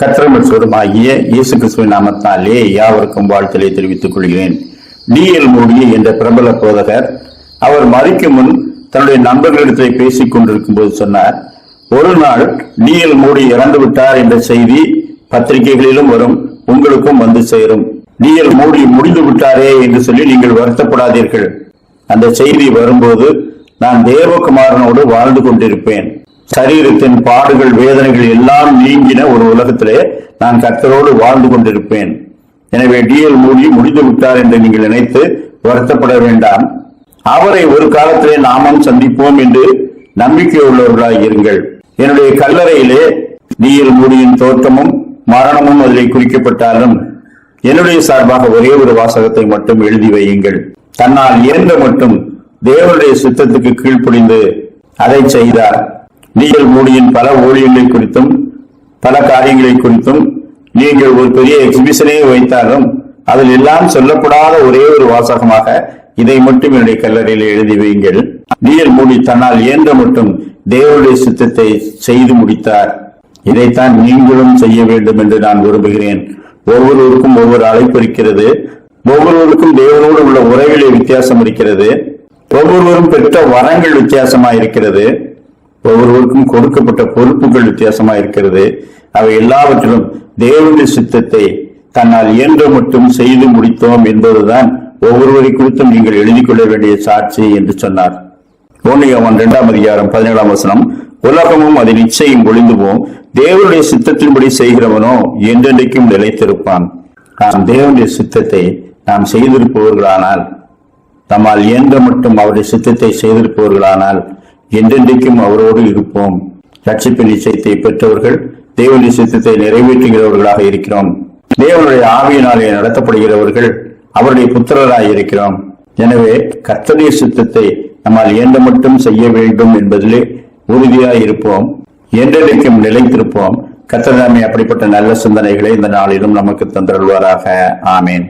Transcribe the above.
கத்திரமற்றோருமாகிய இயேசு கிறிஸ்துவின் நாமத்தாலே யாவருக்கும் வாழ்த்தலை தெரிவித்துக் கொள்கிறேன். டிஎல் மோடி என்ற பிரபல போதகர் அவர் மறைக்கும் முன் தன்னுடைய நண்பர்களிடத்தில் பேசிக் கொண்டிருக்கும் போது சொன்னார் ஒரு நாள் டிஎல் மோடி இறந்து விட்டார் என்ற செய்தி பத்திரிகைகளிலும் வரும் உங்களுக்கும் வந்து சேரும். டிஎல் மோடி முடிந்து விட்டாரே என்று சொல்லி நீங்கள் வருத்தப்படாதீர்கள். அந்த செய்தி வரும்போது நான் தேவகுமாரனோடு வாழ்ந்து கொண்டிருப்பேன். சரீரத்தின் பாடுகள் வேதனைகள் எல்லாம் நீங்கின ஒரு உலகத்திலே நான் கர்த்தரோடு வாழ்ந்து கொண்டிருப்பேன். எனவே டிஎல் மூடி முடிந்து விட்டார் என்று நீங்கள் நினைத்து வருத்தப்பட வேண்டாம். அவரை ஒரு காலத்திலே நாமும் சந்திப்போம் என்று நம்பிக்கை உள்ளவர்களாய் இருங்கள். என்னுடைய கல்லறையிலே டிஎல் மூடியின் தோற்றமும் மரணமும் அதிலே குறிக்கப்பட்டாலும் என்னுடைய சார்பாக ஒரே ஒரு வாசகத்தை மட்டும் எழுதி வையுங்கள். தன்னால் இயன்ற மட்டும் தேவனுடைய சித்தத்துக்கு கீழ்ப்படிந்து அதை செய்தார். நீங்கள் மூடியின் பல ஊழியங்களை குறித்தும் பல காரியங்களை குறித்தும் நீங்கள் ஒரு பெரிய எக்ஸிபிஷனே வைத்தாலும் அதில் எல்லாம் சொல்லப்படாத ஒரே ஒரு வாசகமாக இதை மட்டும் என்னுடைய கல்லறையில் எழுதி வையுங்கள். டிஎல் மூடி தன்னால் இயன்ற மட்டும் தேவனுடைய சித்தத்தை செய்து முடித்தார். இதைத்தான் நீங்களும் செய்ய வேண்டும் என்று நான் விரும்புகிறேன். ஒவ்வொருவருக்கும் ஒவ்வொரு அழைப்பு இருக்கிறது. ஒவ்வொருவருக்கும் தேவனோடு உள்ள உறவிலே வித்தியாசம் இருக்கிறது. ஒவ்வொருவரும் பெற்ற வரங்கள் வித்தியாசமா இருக்கிறது ஒவ்வொருவருக்கும் கொடுக்கப்பட்ட பொறுப்புகள் வித்தியாசமா இருக்கிறது. அவை எல்லாவற்றிலும் தேவனுடைய சித்தத்தை தன்னால் இயன்ற மட்டும் செய்து முடித்தோம் என்பதுதான் ஒவ்வொருவரை குறித்தும் நீங்கள் எழுதி கொள்ள வேண்டிய சாட்சி என்று சொன்னார். ஒன்னியவன் இரண்டாம் அதிகாரம் பதினேழாம் வசனம் உலகமும் அதை நிச்சயம் ஒளிந்துவோம் தேவனுடைய சித்தத்தின்படி செய்கிறவனோ என்றென்றைக்கும் நிலைத்திருப்பான். நாம் தேவனுடைய சித்தத்தை நாம் செய்திருப்பவர்களானால் நம்மால் இயன்ற மட்டும் அவருடைய சித்தத்தை செய்திருப்பவர்களானால் என்றென்றைக்கும் அவரோடு இருப்போம். ரட்சிப்பு நிச்சயத்தை பெற்றவர்கள் தேவனுடைய நிச்சயத்தை நிறைவேற்றுகிறவர்களாக இருக்கிறோம். தேவனுடைய ஆவியினாலே நடத்தப்படுகிறவர்கள் அவருடைய புத்திரராய் இருக்கிறோம். எனவே கர்த்தருடைய சித்தத்தை நம்மால் இயன்ற மட்டும் செய்ய வேண்டும் என்பதிலே உறுதியாய் இருப்போம். என்றென்றைக்கும் நிலைத்திருப்போம். கர்த்தர் அப்படிப்பட்ட நல்ல சிந்தனைகளை இந்த நாளிலும் நமக்கு தந்தருள்வாராக. ஆமேன்.